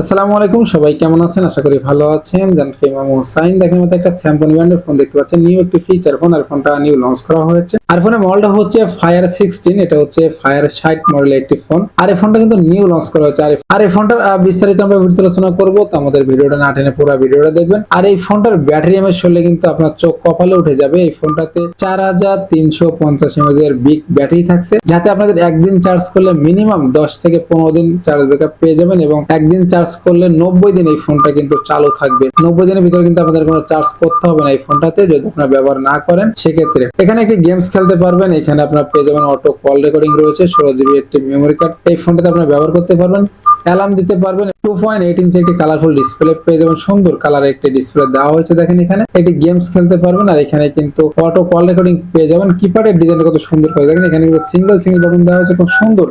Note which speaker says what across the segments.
Speaker 1: আসসালামু আলাইকুম, সবাই কেমন আছেন? আশা করি ভালো আছেন। জানকি ইমাম হোসাইন দেখেন মতো একটা স্যামসং ব্র্যান্ডের ফোন দেখতে পাচ্ছেন। নিউ একটি ফিচার ফোন আর ফোনটা নিউ লঞ্চ করা হয়েছে। আর ফোনের মডেলটা হচ্ছে ফায়ার সিক্সটিন এটা হচ্ছে ফায়ার ষাট মডেলের একটি ফোন আর এই ফোনটা কিন্তু নিউ লঞ্চ করা হয়েছে। আর এই- ফোনটার বিস্তারিত আমরা ভিডিও আলোচনা করব। তো আমাদের ভিডিওটা না টেনে পুরো ভিডিওটা দেখবেন। আর এই ফোনটার ব্যাটারি এমএচ শুনলে কিন্তু আপনার চোখ কপালে উঠে যাবে। এই ফোনটাতে চার হাজার তিনশো পঞ্চাশ এমএচ এর বিগ ব্যাটারি থাকছে। যাতে আপনাদের একদিন চার্জ করলে মিনিমাম দশ থেকে পনেরো দিন চার্জ ব্যাকআপ পেয়ে যাবেন এবং একদিন চার্জ করলে নব্বই দিন এই ফোনটা কিন্তু চালু থাকবে। নব্বই দিনের ভিতরে কিন্তু আপনাদের কোনো চার্জ করতে হবে না এই ফোনটাতে যদি আপনারা ব্যবহার না করেন, সেক্ষেত্রে। এখানে একটি গেমস খেলতে পারবেন, এখানে আপনার পেয়ে যাবেন অটো কল রেকর্ডিং রয়েছে, ষোলো জিবি একটি মেমোরি কার্ড এই ফোনটাতে আপনারা ব্যবহার করতে পারবেন অ্যালার্ম দিতে পারবেন টু পয়েন্ট এইট ইঞ্চি একটি কালারফুল ডিসপ্লে পেয়ে যাবেন, সুন্দর কালার একটি ডিসপ্লে দেওয়া হয়েছে, দেখেন এখানে। একটি গেমস খেলতে পারবেন, আর এখানে কিন্তু অটো কল রেকর্ডিং পেয়ে যাবেন কিপ্যাডের ডিজাইন কত সুন্দর করে, দেখেন এখানে কিন্তু সিঙ্গেল সিঙ্গেল বাটন দেওয়া হয়েছে, খুব সুন্দর।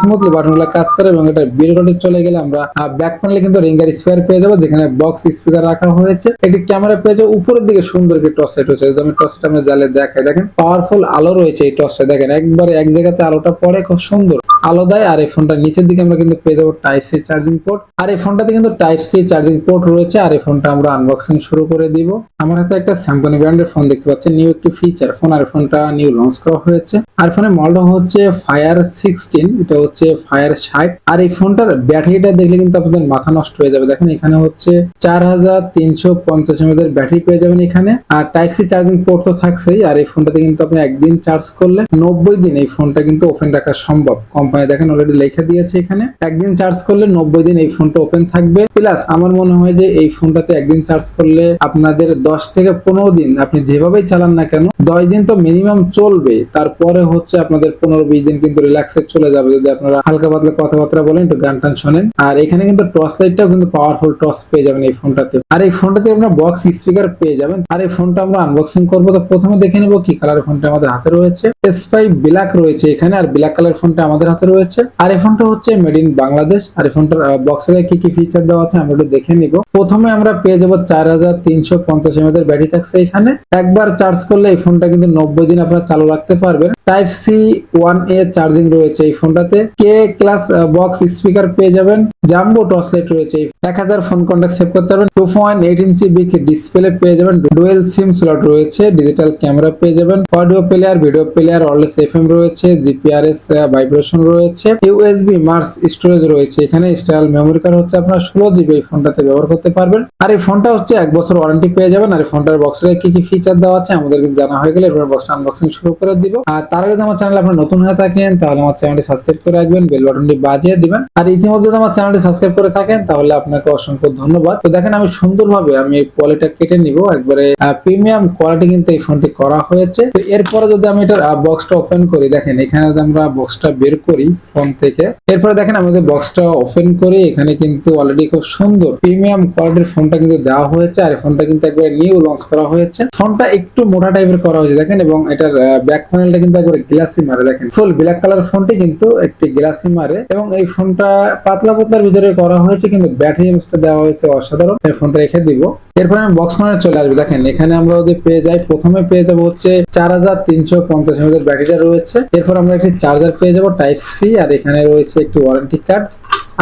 Speaker 1: স্মুথলি বাটনগুলো কাজ করে এবং এটা বিল কোডে চলে গেলে আমরা ব্যাক প্যানেলে কিন্তু রিঙ্গার স্পেয়ার পেয়ে যাব, যেখানে বক্স স্পিকার রাখা হয়েছে। একটি ক্যামেরা পেয়ে যাব উপরের দিকে সুন্দর একটি টর্চ লাইট রয়েছে। আমি টর্চ লাইট আমরা জ্বালে দেখাই। দেখেন পাওয়ারফুল আলো রয়েছে এই টর্চটা দেখেন, একবারে এক জায়গাতে আলোটা পড়ে, খুব সুন্দর। আলো দেয়, আর এই ফোনটার নিচের দিকে আমরা কিন্তু পেয়ে যাব টাইপ সি চার্জিং পোর্ট আর এই ফোনটাতে কিন্তু টাইপ সি চার্জিং পোর্ট রয়েছে, আর এই ফোনটা আমরা আনবক্সিং শুরু করে দিব। আমার হাতে একটা স্যামসং ব্র্যান্ডের ফোন দেখতে পাচ্ছি নিউ একটি ফিচার ফোন আর ফোনটা নিউ লঞ্চ করা হয়েছে। আর ফোনের মডেলটা হচ্ছে ফায়ার সিক্সটিন এটা হচ্ছে ফায়ার ষাট আর এই ফোনটার ব্যাটারিটা দেখলে কিন্তু আপনাদের মাথা নষ্ট হয়ে যাবে। দেখেন এখানে হচ্ছে চার হাজার তিনশো পঞ্চাশ এমএজ এর ব্যাটারি পেয়ে যাবেন এখানে। আর টাইপ সি চার্জিং পোর্ট তো থাকছেই। আর এই ফোনটাতে কিন্তু আপনি একদিন চার্জ করলে নব্বই দিন এই ফোনটা কিন্তু ওপেন রাখা সম্ভব। কোম্পানি দেখেন অলরেডি লেখা দিয়েছে এখানে। একদিন চার্জ করলে নব্বই দিন এই ফোনটা ওপেন থাকবে। প্লাস আমার মনে হয় যে এই ফোনটাতে একদিন চার্জ করলে আপনাদের দশ থেকে পনেরো দিন আপনি যেভাবেই চালান না কেন, দশ দিন তো মিনিমাম চলবে। তারপরে হচ্ছে আপনাদের পনেরো বিশ দিন কিন্তু রিল্যাক্সে চলে যাবে। যদি আপনারা হালকা পাতলা কথাবার্তা বলেন, একটু গান টান শোনেন। আর এখানে কিন্তু টর্চ লাইটটাও কিন্তু পাওয়ারফুল টর্চ পেয়ে যাবেন এই ফোনটাতে। আর এই ফোনটাতে আপনারা বক্স স্পিকার পেয়ে যাবেন। আর এই ফোনটা আমরা আনবক্সিং করব। তো প্রথমে দেখে নেব কি কালার ফোনটা আমাদের হাতে রয়েছে। এস ফাইভ ব্ল্যাক রয়েছে এখানে, আর ব্ল্যাক কালার ফোনটা আমাদের হাতে রয়েছে। আর এই ফোনটা হচ্ছে মেড ইন বাংলাদেশ। আর এই ফোনটার বক্সে কি কি ফিচার দেওয়া আছে আমরা একটু দেখে নিব। প্রথমে আমরা পেয়ে যাব চার হাজার তিনশো পঞ্চাশ এমএজ এর ব্যাটারি থাকছে এখানে। একবার চার্জ করলে এই ফোনটা কিন্তু নব্বই দিন আপনারা চালু রাখতে পারবেন। Type C one A charging রয়েছে এই ফোনটাতে। কে ক্লাস বক্স স্পিকার পেয়ে যাবেন। জাম্বো টর্চ লাইট রয়েছে এক হাজার ফোন কন্ট্যাক্ট সেভ করতে পারবেন। Two point eight inch big display পেয়ে যাবেন। ডুয়েল সিম স্লট রয়েছে। ডিজিটাল ক্যামেরা পেয়ে যাবেন। Audio player video player wireless F M রয়েছে। জিপিআরএস ভাইব্রেশন রয়েছে। ইউএসবি মার্স স্টোরেজ রয়েছে। এখানে স্টাইল মেমোরি কার্ড হচ্ছে আপনার ষোলো জিবি এই ফোনটাতে ব্যবহার করতে পারবেন। আর এই ফোনটা হচ্ছে এক বছর ওয়ারেন্টি পেয়ে যাবেন। আর এই ফোনটার বক্সে কি কি ফিচার দেওয়া আছে আমাদেরকে জানা হয়ে গেলে এবার বক্সটা আনবক্সিং শুরু করে দিব। আর তার আগে আমার চ্যানেল আপনার নতুন হয়ে থাকেন, তাহলে আমার চ্যানেলটি সাবস্ক্রাইব করে রাখবেন, বেল বাটনটি বাজিয়ে দিবেন। আর ইতিমধ্যে আমার চ্যানেলটি সাবস্ক্রাইব করে থাকেন, তাহলে আপনাকে অসংখ্য ধন্যবাদ। তো দেখেন, আমি সুন্দরভাবে আমি এই পলিটা কেটে নিব। একবারে প্রিমিয়াম কোয়ালিটি কিন্তু এই ফোনটি করা হয়েছে। তো এরপরে যদি আমি এটার বক্সটা ওপেন করি, দেখেন, এখানে যদি আমরা বক্সটা বের করি ফোন থেকে, এরপরে দেখেন, আমি যদি বক্সটা ওপেন করি, এখানে কিন্তু অলরেডি খুব সুন্দর প্রিমিয়াম কোয়ালিটির ফোনটা কিন্তু দেওয়া হয়েছে। আর ফোনটা কিন্তু একবারে নিউ লঞ্চ করা হয়েছে। ফোনটা একটু মোটা টাইপের করা হয়েছে, দেখেন, এবং এটার ব্যাক প্যানেলটা কিন্তু একবারে গ্লাসি মারে দেখেন। ফুল ব্ল্যাক কালার ফোনটি কিন্তু একটি গ্লাসি মারে এবং এই ফোনটা পাতলা পাতলার ভিতরে করা হয়েছে, কিন্তু ব্যাটারি ইউজটা দেওয়া হয়েছে অসাধারণ। এই ফোনটা রেখে দিব। এরপরে আমি বক্স মানে চলে আসব। দেখেন, এখানে আমরা যদি পেয়ে যাই। প্রথমে পেয়ে যাব হচ্ছে চার হাজার তিনশো পঞ্চাশ এমএর ব্যাটারিটা রয়েছে। এরপর আমরা একটি চার্জার পেয়ে যাব টাইপ সি আর এখানে রয়েছে একটি ওয়ারেন্টি কার্ড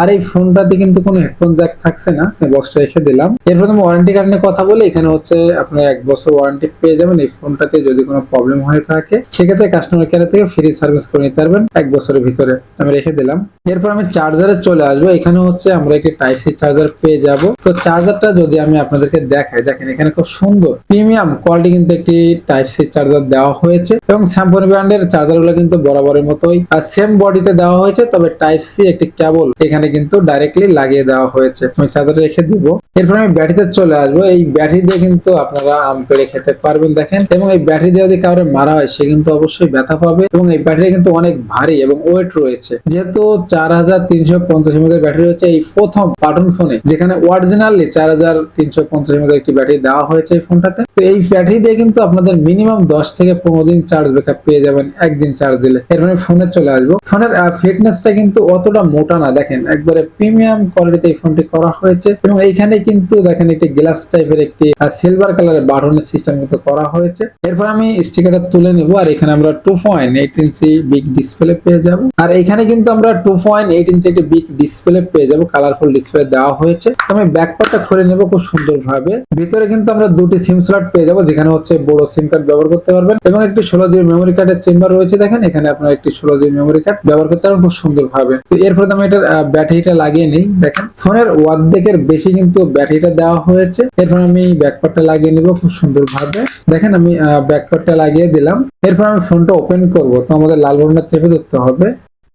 Speaker 1: আর এই ফোনটাতে কিন্তু কোনো হেডফোন জ্যাক থাকছে না বক্সটা রেখে দিলাম। এরপর আমি ওয়ারেন্টি কার্ড নিয়ে কথা বলে, এখানে হচ্ছে আপনার এক বছর ওয়ারেন্টি পেয়ে যাবেন এই ফোনটাতে যদি কোনো প্রবলেম হয়ে থাকে। সেক্ষেত্রে কাস্টমার কেয়ার থেকে ফ্রি সার্ভিস করে নিতে পারবেন এক বছরের ভিতরে, আমি রেখে দিলাম। এরপর আমি চার্জারে চলে আসব, এখানে হচ্ছে আমরা একটি টাইপ সি চার্জার পেয়ে যাব। তো চার্জারটা যদি আমি আপনাদেরকে দেখাই, দেখেন এখানে খুব সুন্দর প্রিমিয়াম কোয়ালিটি কিন্তু একটি টাইপ সি চার্জার দেওয়া হয়েছে এবং স্যামসং ব্র্যান্ডের চার্জারগুলো কিন্তু বরাবরের মতোই। আর সেম বডিতে দেওয়া হয়েছে, তবে টাইপ সি একটি কেবল এখানে কিন্তু ডাইরেক্টলি লাগিয়ে দেওয়া হয়েছে। আমি চার্জারটা রেখে দিব। এরপর আমি ব্যাটারিতে চলে আসব। এই ব্যাটারি দিয়ে কিন্তু আপনারা আম পেড়ে খেতে পারবেন, দেখেন। এবং এই ব্যাটারি দিয়ে যদি কাউরে মারা হয়, সে কিন্তু অবশ্যই ব্যথা পাবে। এবং এই ব্যাটারি কিন্তু অনেক ভারী এবং ওয়েট রয়েছে। যেহেতু চার হাজার তিনশো পঞ্চাশ এমএর ব্যাটারি রয়েছে, এই প্রথম বাটন ফোনে যেখানে অরিজিনালি চার হাজার তিনশো পঞ্চাশ এমএর একটি ব্যাটারি দেওয়া হয়েছে এই ফোনটাতে তো এই ব্যাটারি দিয়ে কিন্তু আপনাদের মিনিমাম দশ থেকে পনেরো দিন চার্জ ব্যাকআপ পেয়ে যাবেন, একদিন চার্জ দিলে। এরপরে ফোনে চলে আসব। ফোনের ফিটনেসটা কিন্তু অতটা মোটা না, দেখেন। একবারে প্রিমিয়াম কোয়ালিটিতে এই ফোনটি করা হয়েছে। এবং এইখানে কিন্তু দেখেন একটি গ্লাস টাইপের একটি সিলভার কালারের বাটনের সিস্টেম কিন্তু করা হয়েছে। এরপর আমি স্টিকারটা তুলে নিব আর এখানে আমরা two point eight inch big display পেয়ে যাব। আর এখানে কিন্তু আমরা টু পয়েন্ট এইট ইঞ্চি একটি বিগ ডিসপ্লে পেয়ে যাব কালারফুল ডিসপ্লে দেওয়া হয়েছে। আমি ব্যাকপার্টটা খুলে নেব খুব সুন্দর ভাবে ভিতরে কিন্তু আমরা দুটি সিম স্লট পেয়ে যাব, যেখানে হচ্ছে বড় সিম কার্ড ব্যবহার করতে পারবেন এবং একটি ষোলো জিবি মেমোরি কার্ডের চেম্বার রয়েছে। দেখেন এখানে আপনার একটি ষোলো জিবি মেমোরি কার্ড ব্যবহার করতে পারবেন খুব সুন্দর ভাবে তো এরপরে আমি এটার ব্যাটারিটা লাগিয়ে নিই। দেখেন, ফোনের অর্ধেকের বেশি কিন্তু ব্যাটারিটা দেওয়া হয়েছে। এরপর আমি ব্যাকপার্টটা লাগিয়ে নিব খুব সুন্দর ভাবে দেখেন, আমি ব্যাকপার্টটা লাগিয়ে দিলাম। এরপর আমি ফোনটা ওপেন করব। তো আমাদের লাল বটনটা চেপে ধরতে হবে।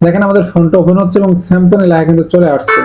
Speaker 1: দেখেন, আমাদের ফোনটা ওপেন হচ্ছে এবং স্যামসং লেখা কিন্তু চলে আসছে।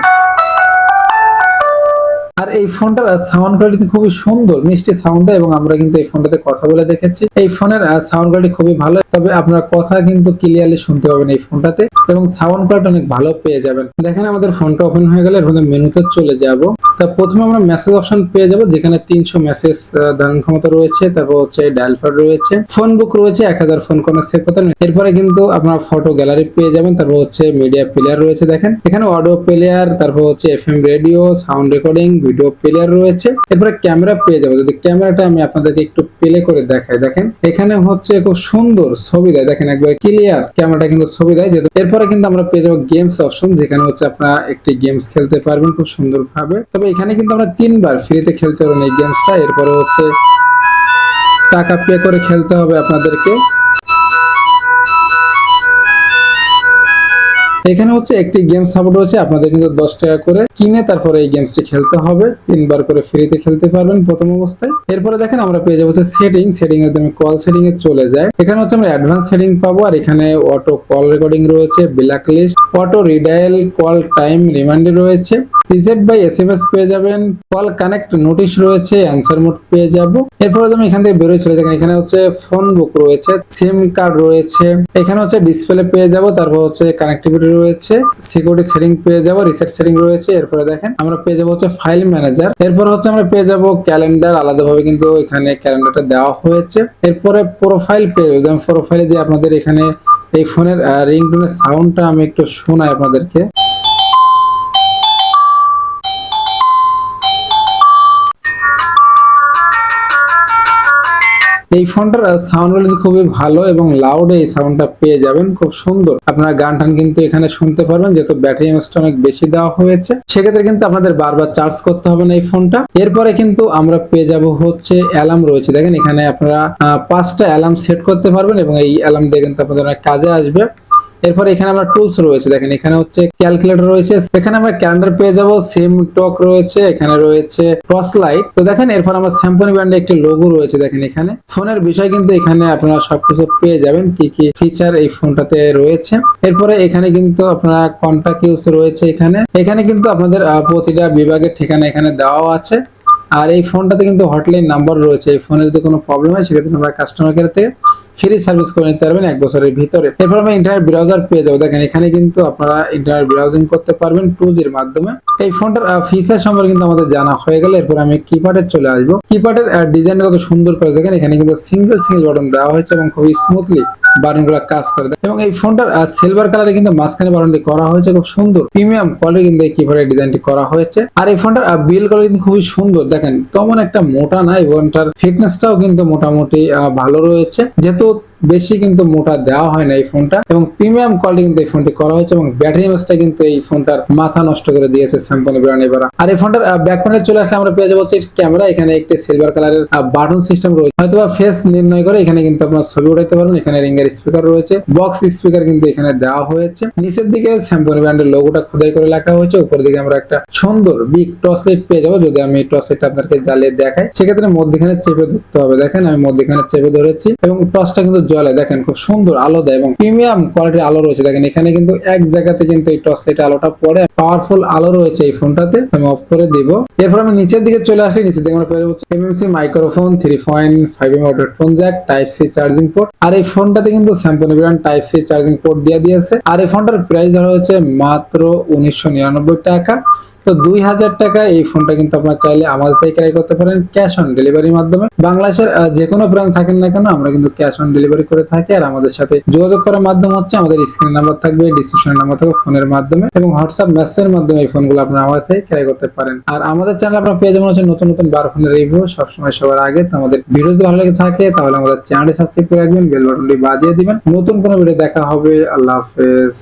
Speaker 1: আর এই ফোনটার সাউন্ড কোয়ালিটি খুবই সুন্দর, মিষ্টি সাউন্ড এবং আমরা কিন্তু এই ফোনটাতে কথা বলে দেখেছি। এই ফোনের সাউন্ড কোয়ালিটি খুবই ভালো, তবে আপনারা কথা কিন্তু ক্লিয়ারলি শুনতে পাবেন এই ফোনটাতে, এবং সাউন্ড কোয়ালিটি অনেক ভালো পেয়ে যাবেন। দেখেন আমাদের ফোনটা ওপেন হয়ে গেলে এর মেনুতে চলে যাব। তা প্রথমে আমরা মেসেজ অপশন পেয়ে যাব, যেখানে তিনশো মেসেজ ধারণ ক্ষমতা রয়েছে, তারপর হচ্ছে ডায়াল প্যাড রয়েছে ফোন বুক রয়েছে, এক হাজার ফোন কনেক্ট সেভ করতে। এরপরে কিন্তু আপনার ফটো গ্যালারি পেয়ে যাবেন, তারপর হচ্ছে মিডিয়া প্লেয়ার রয়েছে, দেখেন। এখানে অডিও প্লেয়ার তারপর হচ্ছে FM radio sound recording video player রয়েছে। এরপরে ক্যামেরা পেয়ে যাব। যদি ক্যামেরাটা আমি আপনাদেরকে একটু প্লে করে দেখাই। দেখেন, এখানে হচ্ছে খুব সুন্দর ছবি দেয়। দেখেন, একবার ক্লিয়ার ক্যামেরাটা কিন্তু ছবি দেয়। যেহেতু এরপরে কিন্তু আমরা পেয়ে যাব গেমস অপশন যেখানে হচ্ছে আপনারা একটি গেমস খেলতে পারবেন খুব সুন্দর ভাবে তবে এখানে কিন্তু আমরা তিনবার ফ্রিতে খেলতে পারবেন এই গেমসটা এরপরে হচ্ছে টাকা পে করে খেলতে হবে আপনাদেরকে। এখানে হচ্ছে একটি গেম সাপোর্ট রয়েছে, আপনাদের কিন্তু দশ টাকা করে কিনে তারপরে এই গেমসটি খেলতে হবে। তিনবার করে ফ্রিতে খেলতে পারবেন প্রথম অবস্থায়। এরপরে দেখেন আমরা পেয়ে যাব সেটিং সেটিং এর কল সেটিং এ চলে যায়। এখানে হচ্ছে আমরা অ্যাডভান্স সেটিং পাবো, আর এখানে অটো কল রেকর্ডিং রয়েছে black list auto redial call time reminder রয়েছে। Reset by S M S পেয়ে যাবেন। কল কানেক্ট নোটিশ রয়েছে অ্যান্সার মোড পেয়ে যাব। এরপরে আমি এখান থেকে বেরোয় চলে দেখেন, এখানে হচ্ছে ফোন বুক রয়েছে সিম কার্ড রয়েছে, এখানে হচ্ছে ডিসপ্লে পেয়ে যাব, তারপর হচ্ছে কানেক্টিভিটি রয়েছে সিকিউরিটি সেটিং পেয়ে যাব রিসেট সেটিং রয়েছে, এরপরে দেখেন, আমরা পেয়ে যাব হচ্ছে ফাইল ম্যানেজার এরপর হচ্ছে আমরা পেয়ে যাব ক্যালেন্ডার আলাদাভাবে কিন্তু এখানে ক্যালেন্ডারটা দেওয়া হয়েছে, এরপরে প্রোফাইল পেয়ে যাব, যেমন প্রোফাইলে যে আপনাদের এখানে এই ফোনের রিংটোনের সাউন্ডটা আমি একটু শোনাই আপনাদেরকে। এই ফোনটার সাউন্ড কোয়ালিটি খুবই ভালো এবং লাউড এই সাউন্ডটা পেয়ে যাবেন, খুব সুন্দর। আপনারা গান টান কিন্তু এখানে শুনতে পারবেন, যেহেতু ব্যাটারি এমএসটা অনেক বেশি দেওয়া হয়েছে। সেক্ষেত্রে কিন্তু আপনাদের বারবার চার্জ করতে হবে না এই ফোনটা। এরপরে কিন্তু আমরা পেয়ে যাব হচ্ছে অ্যালার্ম রয়েছে। দেখেন এখানে আপনারা পাঁচটা অ্যালার্ম সেট করতে পারবেন এবং এই অ্যালার্ম দিয়ে কিন্তু আপনাদের অনেক কাজে আসবে। এরপর এখানে আমরা টুলস রয়েছে, দেখেন এখানে হচ্ছে ক্যালকুলেটর রয়েছে, এখানে আমরা ক্যালেন্ডার পেয়ে যাব সিম টক রয়েছে, এখানে রয়েছে টর্চ লাইট তো দেখেন এরপর আমরা স্যাম্পনি ব্র্যান্ডে একটি লোগো রয়েছে, দেখেন এখানে। ফোনের বিষয় কিন্তু এখানে আপনারা সবকিছু পেয়ে যাবেন, কি কি ফিচার এই ফোনটাতে রয়েছে। এরপরে এখানে কিন্তু আপনারা কন্টাক্ট ইউজ রয়েছে এখানে। এখানে কিন্তু আপনাদের প্রতিটা বিভাগের ঠিকানা এখানে দেওয়া আছে। আর এই ফোনটাতে কিন্তু হটলাইন নাম্বার রয়েছে, এই ফোনে যদি কোনো প্রবলেম হয়, সেক্ষেত্রে আমরা কাস্টমার কেয়ার থেকে ফ্রি সার্ভিস করে নিতে পারবেন এক বছরের ভিতরে। এরপর আমরা ইন্টারনেট ব্রাউজার পেয়ে যাব। দেখেন, এখানে কিন্তু আপনারা ইন্টারনেট ব্রাউজিং করতে পারবেন টু জির মাধ্যমে। এই ফোনটার ফিচার সম্পর্কে কিন্তু আমাদের জানা হয়ে গেলে। এরপর আমি কিপ্যাডে চলে আসব। কিপ্যাডের ডিজাইন কত সুন্দর করে দেখেন। এখানে কিন্তু সিঙ্গেল সিঙ্গেল বাটন দেওয়া হয়েছে এবং খুবই স্মুথলি বাটনগুলো কাজ করে দেয়। এবং এই ফোনটার সিলভার কালারে কিন্তু মাঝখানে বাটনটি করা হয়েছে। খুব সুন্দর প্রিমিয়াম কোয়ালিটি কিন্তু এই কিপ্যাডের ডিজাইনটি করা হয়েছে। আর এই ফোনটার বিল কোয়ালিটি কিন্তু খুবই সুন্দর। দেখেন, তেমন একটা মোটা না এবং এটার ফিটনেসটাও কিন্তু মোটামুটি ভালো রয়েছে। যেহেতু বেশি কিন্তু মোটা দেওয়া হয় না এই ফোনটা। এবং প্রিমিয়াম কোয়ালিটি কিন্তু এই ফোনটি করা হয়েছে এবং ব্যাটারি এমএসটা কিন্তু এই ফোনটার মাথা নষ্ট করে দিয়েছে স্যামসাং ব্র্যান্ড এবার। আর এই ফোনটার ব্যাক প্যানেল চলে আসলে আমরা পেয়ে যাব হচ্ছে ক্যামেরা এখানে একটি সিলভার কালারের বাটন সিস্টেম রয়েছে। হয়তো ফেস নির্ণয় করে এখানে কিন্তু আপনার ছবি উঠাইতে পারবেন। এখানে রিঙ্গার স্পিকার রয়েছে বক্স স্পিকার কিন্তু এখানে দেওয়া হয়েছে। নিচের দিকে স্যামসাং ব্র্যান্ডের লোগোটা খোদাই করে লেখা হয়েছে। উপরের দিকে আমরা একটা সুন্দর বিগ টর্চ লাইট পেয়ে যাব। যদি আমি টর্চ লাইট আপনাকে জ্বালিয়ে দেখাই, সেক্ষেত্রে মধ্যখানে চেপে ধরতে হবে। দেখেন আমি মধ্যখানে চেপে ধরেছি এবং টর্চটা কিন্তু জ্বলে দেখেন খুব সুন্দর আলো দেয় এবং প্রিমিয়াম কোয়ালিটির আলো রয়েছে। দেখেন এখানে কিন্তু এক জায়গাতে কিন্তু এই টর্চ লাইট আলোটা পড়ে। পাওয়ারফুল আলো রয়েছে এই ফোনটাতে। আমি অফ করে দিব। এরপর আমি নিচের দিকে চলে আসি। নিচের দিকে আমরা পেয়ে যাচ্ছি MMC microphone three point five M headphone jack type C charging port আর এই ফোনটাতে কিন্তু Samsung brand type C charging port দিয়ে দিয়েছে। আর এই ফোনটার প্রাইস ধরা হয়েছে মাত্র উনিশশো নিরানব্বই টাকা। তো দুই হাজার টাকা এই ফোনটা কিন্তু আপনার চাইলে আমাদের থেকে ক্রয় করতে পারেন ক্যাশ অন ডেলিভারির মাধ্যমে। বাংলাদেশের যে কোনো ব্রাঞ্চ থাকেন না কেন, আমরা কিন্তু ক্যাশ অন ডেলিভারি করে থাকি আর আমাদের সাথে যোগাযোগ করার মাধ্যম হচ্ছে আমাদের স্ক্রিন নাম্বার থাকবে ডিসক্রিপশন নাম্বার থাকবে ফোনের মাধ্যমে এবং হোয়াটসঅ্যাপ মেসেজের মাধ্যমে এই ফোনগুলো আপনারা আমাদের থেকে ক্রয় করতে পারেন। আর আমাদের চ্যানেল আপনারা পেয়ে যাবেন হচ্ছে নতুন নতুন বার ফোনের রিভিউ সবসময় সবার আগে। তো আমাদের ভিডিও যদি ভালো লেগে থাকে, তাহলে আমাদের চ্যানেলটি সাবস্ক্রাইব করে রাখবেন বেল বাটনটি বাজিয়ে দিবেন। নতুন কোনো ভিডিও দেখা হবে, আল্লাহ হাফেজ।